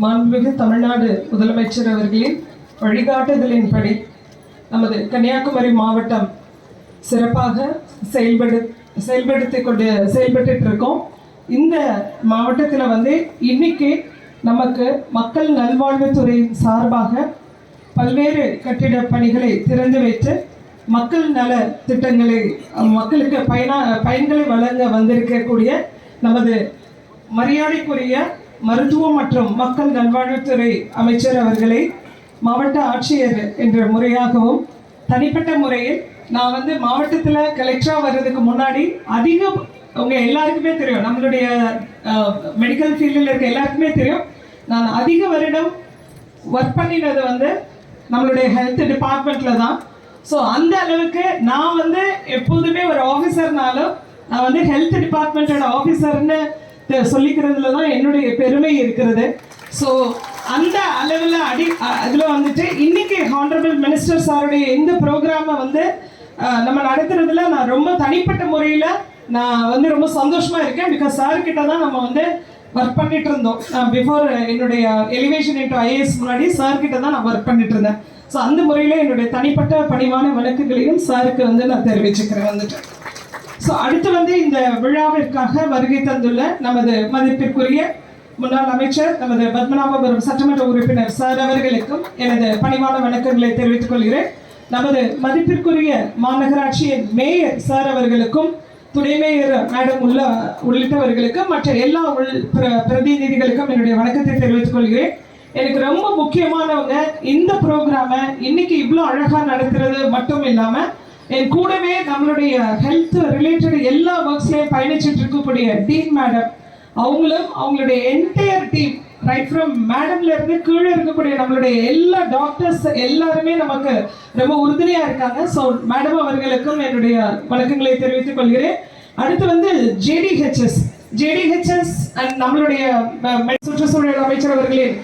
மாண்புமிகு தமிழ்நாடு முதலமைச்சர் அவர்களின் வழிகாட்டுதலின்படி நமது கன்னியாகுமரி மாவட்டம் சிறப்பாக செயல்படு செயல்படுத்தி கொண்டு செயல்பட்டுட்டு இருக்கோம் இந்த மாவட்டத்தில் வந்து இன்னைக்கு நமக்கு மக்கள் நல்வாழ்வுத்துறையின் சார்பாக பல்வேறு கட்டிட பணிகளை திறந்து வைத்து மக்கள் நல திட்டங்களை மக்களுக்கு பயனா பயன்களை வழங்க வந்திருக்கக்கூடிய நமது மரியாதைக்குரிய மருத்துவம் மற்றும் மக்கள் நல்வாழ்வுத்துறை அமைச்சர் அவர்களை மாவட்ட ஆட்சியர் என்ற முறையாகவும் தனிப்பட்ட முறையில் நான் வந்து மாவட்டத்தில் கலெக்டராக வர்றதுக்கு முன்னாடி அதிகம் அவங்க எல்லாருக்குமே தெரியும். நம்மளுடைய மெடிக்கல் ஃபீல்டில் இருக்க எல்லாருக்குமே தெரியும். நான் அதிக வருடம் ஒர்க் பண்ணினது வந்து நம்மளுடைய ஹெல்த் டிபார்ட்மெண்ட்டில் தான். ஸோ அந்த அளவுக்கு நான் வந்து எப்போதுமே ஒரு ஆஃபீஸர்னாலும் நான் வந்து ஹெல்த் டிபார்ட்மெண்ட்டோட ஆஃபீஸர்னு சொல்லிக்கிறதுல தான் என்னுடைய பெருமை இருக்கிறது. ஸோ அந்த அளவில் அடி அதில் வந்துட்டு இன்னைக்கு ஹானரபிள் மினிஸ்டர் சாருடைய இந்த ப்ரோக்ராமை வந்து நம்ம நடத்துறதுல நான் ரொம்ப தனிப்பட்ட முறையில் நான் வந்து ரொம்ப சந்தோஷமா இருக்கேன். பிகாஸ் சார்கிட்ட தான் நம்ம வந்து ஒர்க் பண்ணிட்டு இருந்தோம். பிஃபோர் என்னுடைய எலிவேஷன் இன்டூ ஐஏஎஸ் முன்னாடி சார்கிட்ட தான் நான் ஒர்க் பண்ணிட்டு இருந்தேன். ஸோ அந்த முறையில் என்னுடைய தனிப்பட்ட பணிவான வழக்குகளையும் சாருக்கு வந்து நான் தெரிவிச்சுக்கிறேன் வந்துட்டு. ஸோ அடுத்து வந்து இந்த விழாவிற்காக வருகை தந்துள்ள நமது மதிப்பிற்குரிய முன்னாள் அமைச்சர் நமது பத்மநாபபுரம் சட்டமன்ற உறுப்பினர் சார் அவர்களுக்கும் எனது பணிவான வணக்கங்களை தெரிவித்துக் கொள்கிறேன். நமது மதிப்பிற்குரிய மாநகராட்சியின் மேயர் சார் அவர்களுக்கும் துணை மேயர் மேடம் உள்ள உள்ளிட்டவர்களுக்கும் மற்ற எல்லா உள் பிர- பிரதிநிதிகளுக்கும் என்னுடைய வணக்கத்தை தெரிவித்துக் கொள்கிறேன். எனக்கு ரொம்ப முக்கியமானவங்க இந்த ப்ரோக்ராமை இன்னைக்கு இவ்வளோ அழகாக நடத்துறது மட்டும் இல்லாமல் என் கூடவே நம்மளுடைய ஹெல்த் ரிலேட்டட் எல்லா ஒர்க்ஸ்லயும் பயணிச்சுட்டு இருக்கக்கூடிய டீம் மேடம் அவங்களும் அவங்களுடைய என்டையர் டீம் ரைட் ஃப்ரம் மேடம்ல இருந்து கீழே இருக்கக்கூடிய நம்மளுடைய எல்லா டாக்டர்ஸ் எல்லாருமே நமக்கு ரொம்ப உறுதுணையா இருக்காங்க. ஸோ மேடம் அவர்களுக்கும் என்னுடைய வணக்கங்களை தெரிவித்துக் கொள்கிறேன். அடுத்து வந்து ஜேடிஹெச்எஸ் ஜேடிஹெச்எஸ் அண்ட் நம்மளுடைய சுற்றுச்சூழல் அமைச்சர் அவர்களின்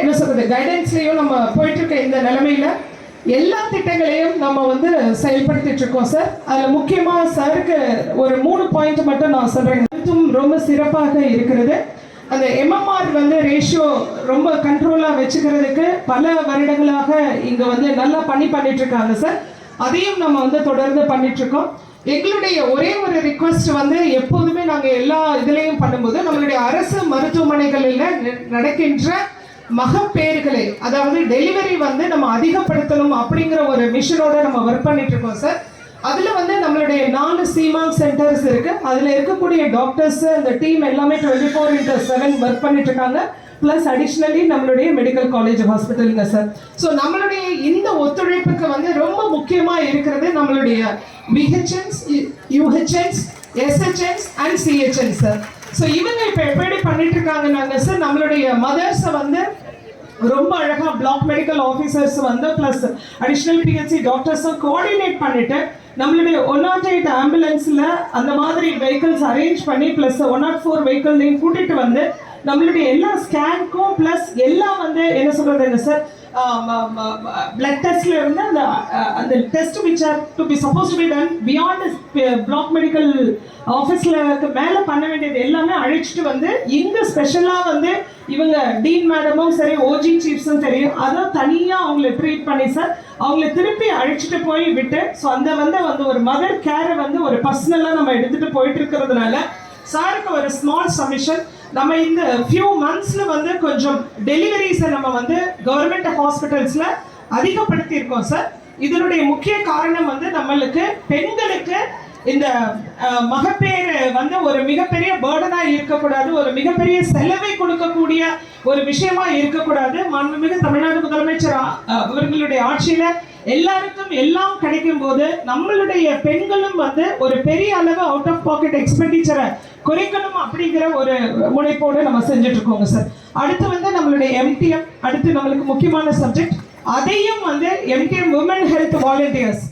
என்ன சொல்றது கைடன்ஸ்லயும் நம்ம போயிட்டு இருக்க இந்த நிலைமையில. எல்லா திட்டங்களையும் நம்ம வந்து செயல்படுத்திட்டு இருக்கோம் சார் அதுல முக்கியமா சாருக்கு ஒரு மூணு பாயிண்ட் மட்டும் நான் சொல்றேன் மருத்துவம் ரொம்ப சிறப்பாக இருக்கிறது. அந்த எம்எம்ஆர் வந்து ரேஷியோ ரொம்ப கண்ட்ரோலாக வச்சுக்கிறதுக்கு பல வருடங்களாக இங்கே வந்து நல்லா பண்ணி பண்ணிட்டு இருக்காங்க சார் அதையும் நம்ம வந்து தொடர்ந்து பண்ணிட்டு இருக்கோம். எங்களுடைய ஒரே ஒரு ரிக்வெஸ்ட் வந்து எப்போதுமே நாங்கள் எல்லா இதுலேயும் பண்ணும்போது நம்மளுடைய அரசு மருத்துவமனைகளில் நடக்கின்ற மகப்பேறுகளை அதாவது டெலிவரி வந்து நம்ம அதிகப்படுத்தணும் அப்படிங்கிற ஒரு மிஷனோட நம்ம ஒர்க் பண்ணிட்டு இருக்கோம் சார் அதில் வந்து நம்மளுடைய நாலு சீமா சென்டர்ஸ் இருக்கு. அதில் இருக்கக்கூடிய டாக்டர்ஸ் அந்த டீம் எல்லாமே twenty four into seven work பண்ணிட்டு இருக்காங்க ப்ளஸ் அடிஷ்னலி நம்மளுடைய மெடிக்கல் காலேஜ் ஹாஸ்பிட்டலுங்க சார் ஸோ நம்மளுடைய இந்த ஒத்துழைப்புக்கு வந்து ரொம்ப முக்கியமாக இருக்கிறது நம்மளுடைய PHNs UHNs SHNs and CHNs sir so இவங்க இப்போ எப்படி பண்ணிட்டு இருக்காங்கன்னாங்க சார் நம்மளுடைய மதர்ஸை வந்து ரொம்ப அழகா பிளாக் மெடிக்கல் ஆஃபீஸர்ஸ் வந்து ப்ளஸ் அடிஷ்னல் பிஹெச்சி டாக்டர்ஸும் கோஆர்டினேட் பண்ணிட்டு நம்மளுடைய ஒன் நாட் எயிட் ஆம்புலன்ஸில் அந்த மாதிரி வெஹிக்கிள்ஸ் அரேஞ்ச் பண்ணி ப்ளஸ் ஒன் நாட் ஃபோர் வெஹிக்கிள்லையும் கூட்டிட்டு வந்து நம்மளுடைய எல்லா ஸ்கேனுக்கும் ப்ளஸ் எல்லாம் வந்து என்ன சொல்றதுங்க சார் பிளட் டெஸ்ட்ல இருந்து அந்த uh, அந்த test which are to be suppose to be done beyond block medical ஆஃபீஸில் மேலே பண்ண வேண்டியது எல்லாமே அழைச்சிட்டு வந்து இங்க ஸ்பெஷலாக வந்து இவங்க டீன் மேடமும் சரி ஓஜி சீஃப்ஸும் தெரியும் அதை தனியாக அவங்கள ட்ரீட் பண்ணி சார் அவங்கள திருப்பி அழைச்சிட்டு போய் விட்டு ஸோ அந்த வந்து வந்து ஒரு மதர் கேரை வந்து ஒரு பர்சனலாக நம்ம எடுத்துகிட்டு போயிட்டு இருக்கிறதுனால சாருக்கு ஒரு ஸ்மால் சமிஷன் நம்ம இந்த ஃபியூ மந்த்ஸ்ல வந்து கொஞ்சம் டெலிவரிஸை நம்ம வந்து கவர்மெண்ட் ஹாஸ்பிட்டல்ஸ்ல அதிகப்படுத்தியிருக்கோம் சார் இதனுடைய முக்கிய காரணம் வந்து நம்மளுக்கு பெண்களுக்கு இந்த மகப்பேறு வந்து ஒரு மிகப்பெரிய பேர்டனாக இருக்கக்கூடாது ஒரு மிகப்பெரிய செலவை கொடுக்கக்கூடிய ஒரு விஷயமா இருக்கக்கூடாது. மாண்புமிகு தமிழ்நாடு முதலமைச்சர் அவர்களுடைய ஆட்சியில எல்லாருக்கும் எல்லாம் கிடைக்கும் போது நம்மளுடைய பெண்களும் வந்து ஒரு பெரிய அளவு அவுட் ஆஃப் பாக்கெட் எக்ஸ்பெண்டிச்சரை குறைக்கணும் அப்படிங்கிற ஒரு முனைப்போடு நம்ம செஞ்சுட்டு இருக்கோங்க சார். அடுத்து வந்து நம்மளுடைய எம்டிஎம் அடுத்து நம்மளுக்கு முக்கியமான சப்ஜெக்ட் அதையும் வந்து எம்டிஎம் உமன் ஹெல்த் வாலண்டியர்ஸ்